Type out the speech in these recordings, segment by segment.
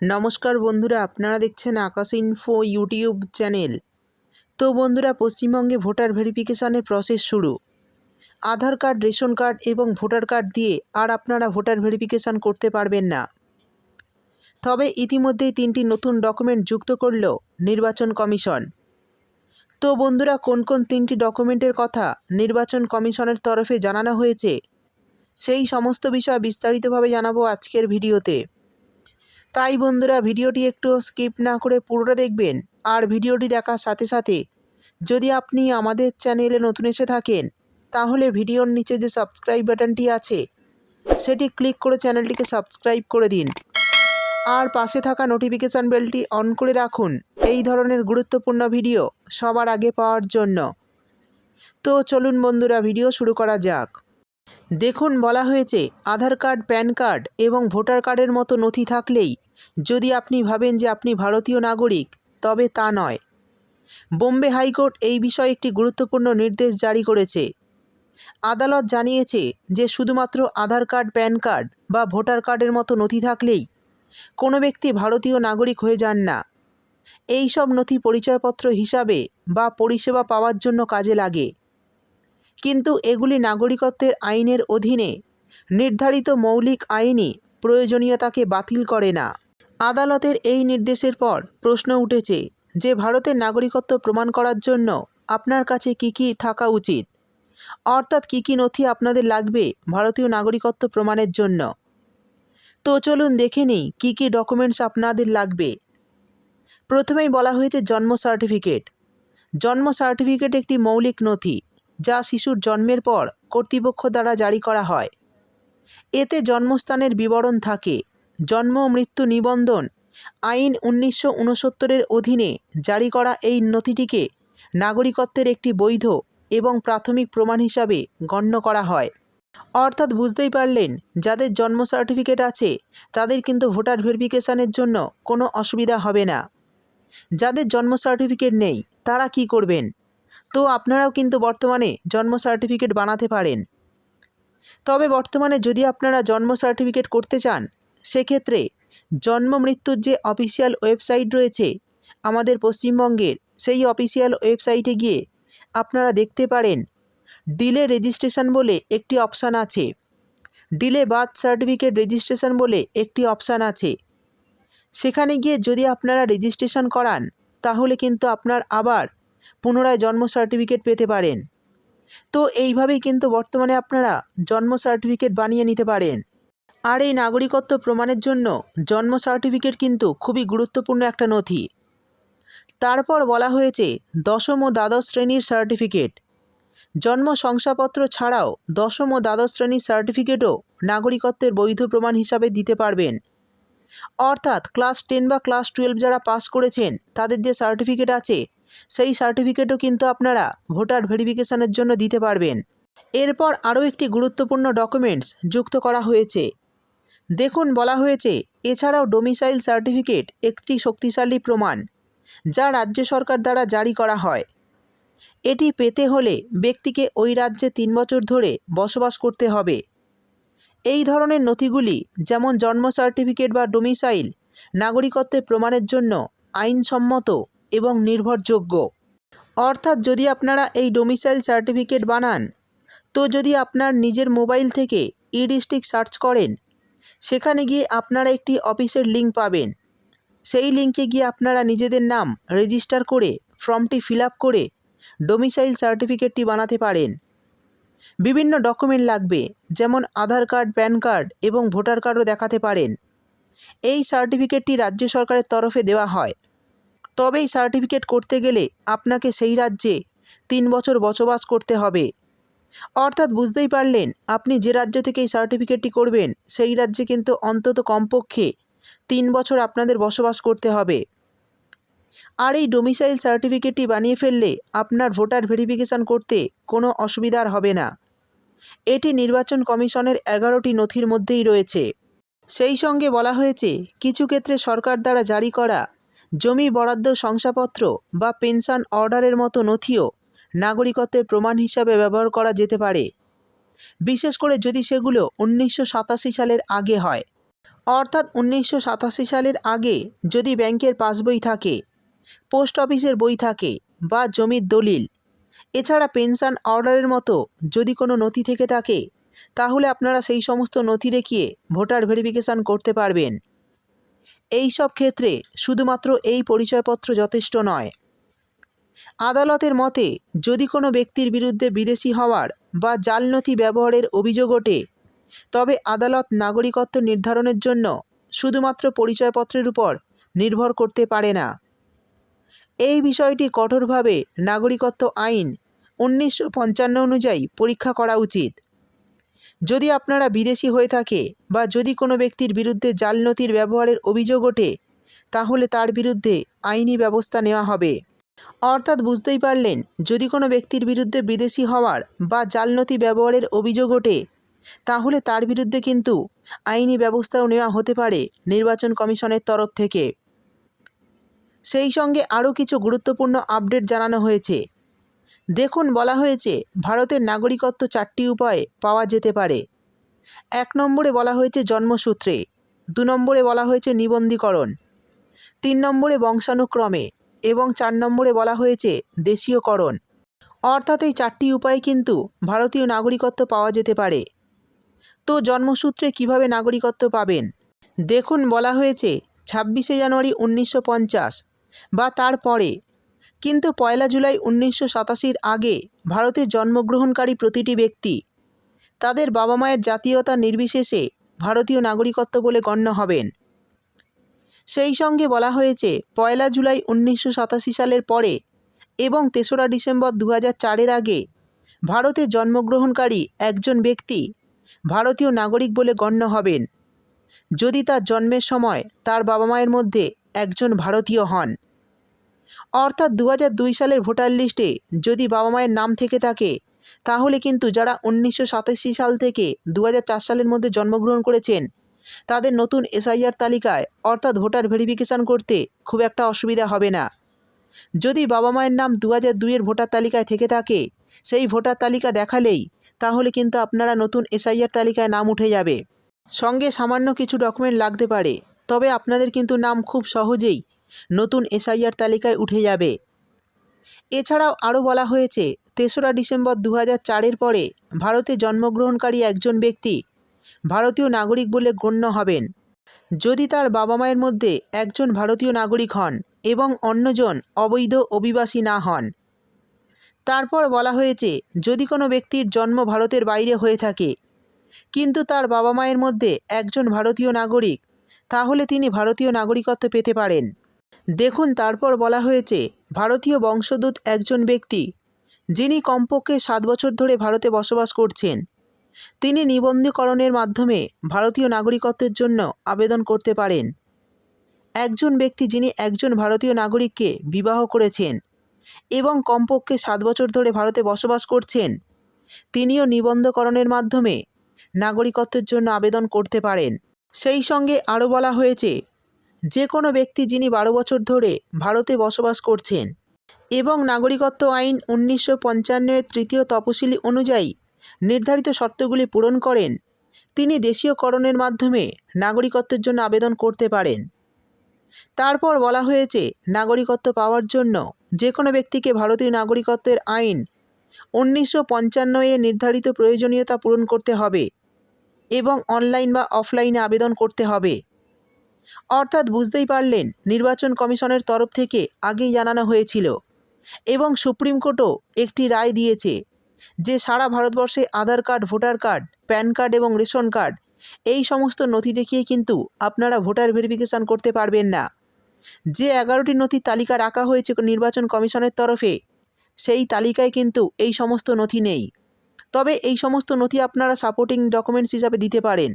নমস্কার বন্ধুরা, আপনারা দেখছেন আকাশ ইনফো ইউটিউব চ্যানেল তো বন্ধুরা, পশ্চিমবঙ্গে ভোটার ভেরিফিকেশানের প্রসেস শুরু। আধার কার্ড, রেশন কার্ড এবং ভোটার কার্ড দিয়ে আর আপনারা ভোটার ভেরিফিকেশান করতে পারবেন না। তবে ইতিমধ্যেই তিনটি নতুন ডকুমেন্ট যুক্ত করল নির্বাচন কমিশন। তো বন্ধুরা, কোন কোন তিনটি ডকুমেন্টের কথা নির্বাচন কমিশনের তরফে জানানো হয়েছে, সেই সমস্ত বিষয় বিস্তারিতভাবে জানাব আজকের ভিডিওতে। তাই বন্ধুরা ভিডিওটি একটু স্কিপ না করে পুরোটা দেখবেন আর ভিডিওটি দেখার সাথে সাথে যদি আপনি আমাদের চ্যানেলে নতুন এসে থাকেন, তাহলে ভিডিওর নিচে যে সাবস্ক্রাইব বাটনটি আছে, সেটি ক্লিক করে চ্যানেলটিকে সাবস্ক্রাইব করে দিন। আর পাশে থাকা নোটিফিকেশান বেলটি অন করে রাখুন। এই ধরনের গুরুত্বপূর্ণ ভিডিও সবার আগে পাওয়ার জন্য। তো চলুন বন্ধুরা, ভিডিও শুরু করা যাক। দেখুন বলা হয়েছে, আধার কার্ড, প্যান কার্ড এবং ভোটার কার্ডের মতো নথি থাকলেই, যদি আপনি ভাবেন যে আপনি ভারতীয় নাগরিক, তবে তা নয়। বোম্বে হাইকোর্ট এই বিষয়ে একটি গুরুত্বপূর্ণ নির্দেশ জারি করেছে। আদালত জানিয়েছে যে শুধুমাত্র আধার কার্ড, প্যান কার্ড বা ভোটার কার্ডের মতো নথি থাকলেই, কোনো ব্যক্তি ভারতীয় নাগরিক হয়ে যান না। এই সব নথি পরিচয়পত্র হিসাবে বা পরিষেবা পাওয়ার জন্য কাজে লাগে। কিন্তু এগুলি নাগরিকত্বের আইনের অধীনে। নির্ধারিত মৌলিক আইনি প্রয়োজনীয়তাকে বাতিল করে না। আদালতের এই নির্দেশের পর প্রশ্ন উঠেছে যে ভারতের নাগরিকত্ব প্রমাণ করার জন্য আপনার কাছে কী কী থাকা উচিত? অর্থাৎ কী কী নথি আপনাদের লাগবে ভারতীয় নাগরিকত্ব প্রমাণের জন্য? তো চলুন দেখে নিই কী কী ডকুমেন্টস আপনাদের লাগবে। প্রথমেই বলা হয়েছে জন্ম সার্টিফিকেট। জন্ম সার্টিফিকেট একটি মৌলিক নথি। যা শিশুর জন্মের পর কর্তৃপক্ষ দ্বারা জারি করা হয়। এতে জন্মস্থানের বিবরণ থাকে। জন্ম মৃত্যু নিবন্ধন আইন উনিশশো উনসত্তরের অধীনে জারি করা এই নথিটিকে নাগরিকত্বের একটি বৈধ এবং প্রাথমিক প্রমাণ হিসাবে গণ্য করা হয়। অর্থাৎ বুঝতেই পারলেন, যাদের জন্ম সার্টিফিকেট আছে, তাদের কিন্তু ভোটার ভেরিফিকেশানের জন্য কোনো অসুবিধা হবে না। যাদের জন্ম সার্টিফিকেট নেই, তারা কি করবেন? তো আপনারাও কিন্তু বর্তমানে জন্ম সার্টিফিকেট বানাতে পারেন। তবে বর্তমানে যদি আপনারা জন্ম সার্টিফিকেট করতে চান, সেক্ষেত্রে জন্ম মৃত্যুর যে অফিসিয়াল ওয়েবসাইট রয়েছে আমাদের পশ্চিমবঙ্গের, সেই অফিসিয়াল ওয়েবসাইটে গিয়ে আপনারা দেখতে পারেন। ডিলে রেজিস্ট্রেশন বলে একটি অপশান আছে। ডিলে বার্থ সার্টিফিকেট রেজিস্ট্রেশন বলে একটি অপশান আছে। সেখানে গিয়ে যদি আপনারা রেজিস্ট্রেশন করান, তাহলে কিন্তু আপনার আবার পুনরায় জন্ম সার্টিফিকেট পেতে পারেন। তো এইভাবেই কিন্তু বর্তমানে আপনারা জন্ম সার্টিফিকেট বানিয়ে নিতে পারেন। আর এই নাগরিকত্ব প্রমাণের জন্য জন্ম সার্টিফিকেট কিন্তু খুবই গুরুত্বপূর্ণ একটা নথি। তারপর বলা হয়েছে, দশম ও দ্বাদশ শ্রেণির সার্টিফিকেট জন্ম শংসাপত্র ছাড়াও দশম ও দ্বাদশ শ্রেণির সার্টিফিকেটও নাগরিকত্বের বৈধ প্রমাণ হিসাবে দিতে পারবেন। অর্থাৎ ক্লাস টেন বা ক্লাস টুয়েলভ যারা পাস করেছেন, তাদের যে সার্টিফিকেট আছে সেই সার্টিফিকেটও কিন্তু আপনারা ভোটার ভেরিফিকেশানের জন্য দিতে পারবেন। এরপর আরও একটি গুরুত্বপূর্ণ ডকুমেন্টস যুক্ত করা হয়েছে। দেখুন, বলা হয়েছে, এছাড়াও ডোমিসাইল সার্টিফিকেট একটি শক্তিশালী প্রমাণ, যা রাজ্য সরকার দ্বারা জারি করা হয়। এটি পেতে হলে ব্যক্তিকে ওই রাজ্যে তিন বছর ধরে বসবাস করতে হবে। এই ধরনের নথিগুলি, যেমন জন্ম সার্টিফিকেট বা ডোমিসাইল নাগরিকত্বের প্রমাণের জন্য আইনসম্মত এবং নির্ভরযোগ্য। অর্থাৎ যদি আপনারা এই ডোমিসাইল সার্টিফিকেট বানান, তো যদি আপনার নিজের মোবাইল থেকে ই ডিস্ট্রিক্ট সার্চ করেন, সেখানে গিয়ে আপনারা একটি অফিসের লিঙ্ক পাবেন। সেই লিঙ্কে গিয়ে আপনারা নিজেদের নাম রেজিস্টার করে ফর্মটি ফিল করে ডোমিসাইল সার্টিফিকেটটি বানাতে পারেন। বিভিন্ন ডকুমেন্ট লাগবে, যেমন আধার কার্ড, প্যান কার্ড এবং ভোটার কার্ডও দেখাতে পারেন। এই সার্টিফিকেটটি রাজ্য সরকারের তরফে দেওয়া হয়। তবে এই সার্টিফিকেট করতে গেলে আপনাকে সেই রাজ্যে তিন বছর বসবাস করতে হবে। অর্থাৎ বুঝতেই পারলেন, আপনি যে রাজ্য থেকে এই সার্টিফিকেটটি করবেন, সেই রাজ্যে কিন্তু অন্তত কমপক্ষে তিন বছর আপনাদের বসবাস করতে হবে। আর এই ডোমিসাইল সার্টিফিকেটটি বানিয়ে ফেললে আপনার ভোটার ভেরিফিকেশান করতে কোনো অসুবিধার হবে না। এটি নির্বাচন কমিশনের এগারোটি নথির মধ্যেই রয়েছে। সেই সঙ্গে বলা হয়েছে, কিছু ক্ষেত্রে সরকার দ্বারা জারি করা জমি বরাদ্দ শংসাপত্র বা পেনশন অর্ডারের মতো নথিও নাগরিকত্বের প্রমাণ হিসাবে ব্যবহার করা যেতে পারে। বিশেষ করে যদি সেগুলো উনিশশো সাতাশি সালের আগে হয়। অর্থাৎ উনিশশো সাতাশি সালের আগে যদি ব্যাংকের পাসবই থাকে, পোস্ট অফিসের বই থাকে বা জমির দলিল। এছাড়া পেনশন অর্ডারের মতো যদি কোনো নথি থেকে থাকে, তাহলে আপনারা সেই সমস্ত নথি দেখিয়ে ভোটার ভেরিফিকেশান করতে পারবেন। এই সব ক্ষেত্রে শুধুমাত্র এই পরিচয়পত্র যথেষ্ট নয়। আদালতের মতে, যদি কোনো ব্যক্তির বিরুদ্ধে বিদেশি হওয়ার বা জাল নথি ব্যবহারের অভিযোগ ওঠে, তবে আদালত নাগরিকত্ব নির্ধারণের জন্য শুধুমাত্র পরিচয়পত্রের উপর নির্ভর করতে পারে না। এই বিষয়টি কঠোরভাবে নাগরিকত্ব আইন উনিশশো পঞ্চান্ন অনুযায়ী পরীক্ষা করা উচিত। যদি আপনারা বিদেশি হয়ে থাকে বা যদি কোনো ব্যক্তির বিরুদ্ধে জাল নথির ব্যবহারের অভিযোগ ওঠে, তাহলে তার বিরুদ্ধে আইনি ব্যবস্থা নেওয়া হবে। অর্থাৎ বুঝতেই পারলেন, যদি কোনো ব্যক্তির বিরুদ্ধে বিদেশি হওয়ার বা জাল নথি ব্যবহারের অভিযোগ ওঠে, তাহলে তার বিরুদ্ধে কিন্তু আইনি ব্যবস্থাও নেওয়া হতে পারে নির্বাচন কমিশনের তরফ থেকে। সেই সঙ্গে আরও কিছু গুরুত্বপূর্ণ আপডেট জানানো হয়েছে। দেখুন বলা হয়েছে, ভারতের নাগরিকত্ব চারটি উপায়ে পাওয়া যেতে পারে। এক নম্বরে বলা হয়েছে জন্মসূত্রে, দু নম্বরে বলা হয়েছে নিবন্ধীকরণ, তিন নম্বরে বংশানুক্রমে, এবং চার নম্বরে বলা হয়েছে দেশীয়করণ। অর্থাৎ এই চারটি উপায়ে কিন্তু ভারতীয় নাগরিকত্ব পাওয়া যেতে পারে। তো জন্মসূত্রে কীভাবে নাগরিকত্ব পাবেন? দেখুন বলা হয়েছে, ছাব্বিশে জানুয়ারি উনিশশো পঞ্চাশ বা তারপরে কিন্তু পয়লা জুলাই উনিশশো সাতাশির আগে ভারতে জন্মগ্রহণকারী প্রতিটি ব্যক্তি তাদের বাবা মায়ের জাতীয়তা নির্বিশেষে ভারতীয় নাগরিকত্ব বলে গণ্য হবেন। সেই সঙ্গে বলা হয়েছে, পয়লা জুলাই উনিশশো সাতাশি সালের পরে এবং তেসরা ডিসেম্বর দু চারের আগে ভারতে জন্মগ্রহণকারী একজন ব্যক্তি ভারতীয় নাগরিক বলে গণ্য হবেন। যদি তার জন্মের সময় তার বাবা মায়ের মধ্যে একজন ভারতীয় হন। অর্থাৎ দু সালের ভোটার লিস্টে যদি বাবা মায়ের নাম থেকে থাকে, তাহলে কিন্তু যারা উনিশশো সাতাশি সাল থেকে দু সালের মধ্যে জন্মগ্রহণ করেছেন, তাদের নতুন এসআইআর তালিকায় অর্থাৎ ভোটার ভেরিফিকেশান করতে খুব একটা অসুবিধা হবে না। যদি বাবা মায়ের নাম দু হাজার দুইয়ের ভোটার তালিকায় থেকে থাকে, সেই ভোটার তালিকা দেখালেই তাহলে কিন্তু আপনারা নতুন এসআইআর তালিকায় নাম উঠে যাবে। সঙ্গে সামান্য কিছু ডকুমেন্ট লাগতে পারে, তবে আপনাদের কিন্তু নাম খুব সহজেই নতুন এসআইআর তালিকায় উঠে যাবে। এছাড়াও আরও বলা হয়েছে, তেসরা ডিসেম্বর দু চারের পরে ভারতে জন্মগ্রহণকারী একজন ব্যক্তি ভারতীয় নাগরিক বলে গণ্য হবেন। যদি তার বাবা মায়ের মধ্যে একজন ভারতীয় নাগরিক হন এবং অন্যজন অবৈধ অভিবাসী না হন। তারপর বলা হয়েছে, যদি কোনো ব্যক্তির জন্ম ভারতের বাইরে হয়ে থাকে, কিন্তু তার বাবা মায়ের মধ্যে একজন ভারতীয় নাগরিক, তাহলে তিনি ভারতীয় নাগরিকত্ব পেতে পারেন। দেখুন তারপর বলা হয়েছে, ভারতীয় বংশোদ্ভূত একজন ব্যক্তি, যিনি কমপক্ষে সাত বছর ধরে ভারতে বসবাস করছেন। তিনি নিবন্ধীকরণের মাধ্যমে ভারতীয় নাগরিকত্বের জন্য আবেদন করতে পারেন। একজন ব্যক্তি যিনি একজন ভারতীয় নাগরিককে বিবাহ করেছেন এবং কমপক্ষে সাত বছর ধরে ভারতে বসবাস করছেন, তিনিও নিবন্ধকরণের মাধ্যমে নাগরিকত্বের জন্য আবেদন করতে পারেন। সেই সঙ্গে আরও বলা হয়েছে যে কোনো ব্যক্তি যিনি বারো বছর ধরে ভারতে বসবাস করছেন এবং নাগরিকত্ব আইন উনিশশো পঞ্চান্নের তৃতীয় তপশিলি অনুযায়ী নির্ধারিত শর্তগুলি পূরণ করেন, তিনি দেশীয়করণের মাধ্যমে নাগরিকত্বের জন্য আবেদন করতে পারেন। তারপর বলা হয়েছে, নাগরিকত্ব পাওয়ার জন্য যে কোনো ব্যক্তিকে ভারতীয় নাগরিকত্বের আইন উনিশশো পঞ্চান্ন এ নির্ধারিত প্রয়োজনীয়তা পূরণ করতে হবে এবং অনলাইন বা অফলাইনে আবেদন করতে হবে। অর্থাৎ বুঝতেই পারলেন নির্বাচন কমিশনের তরফ থেকে আগেই জানানো হয়েছিল। এবং সুপ্রিম কোর্টও একটি রায় দিয়েছে যে সারা ভারতবর্ষে Aadhaar card, voter card, pan card এবং রেশন কার্ড এই সমস্ত নথি দেখিয়ে কিন্তু আপনারা ভোটার ভেরিফিকেশান করতে পারবেন না। যে এগারোটি নথির তালিকা রাখা হয়েছে নির্বাচন কমিশনের তরফে, সেই তালিকায় কিন্তু এই সমস্ত নথি নেই। তবে এই সমস্ত নথি আপনারা সাপোর্টিং ডকুমেন্টস হিসাবে দিতে পারেন।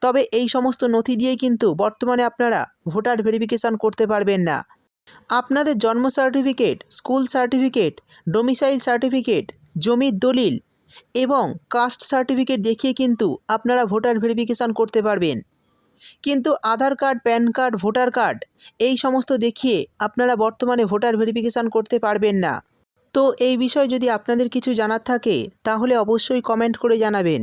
তবে এই সমস্ত নথি দিয়েই কিন্তু বর্তমানে আপনারা ভোটার ভেরিফিকেশান করতে পারবেন না। আপনাদের জন্ম certificate, school certificate domicile certificate, জমির দলিল এবং কাস্ট সার্টিফিকেট দেখিয়ে কিন্তু আপনারা ভোটার ভেরিফিকেশান করতে পারবেন। কিন্তু Aadhaar card, pan card, voter card এই সমস্ত দেখিয়ে আপনারা বর্তমানে ভোটার ভেরিফিকেশান করতে পারবেন না। তো এই বিষয়ে যদি আপনাদের কিছু জানার থাকে তাহলে অবশ্যই কমেন্ট করে জানাবেন।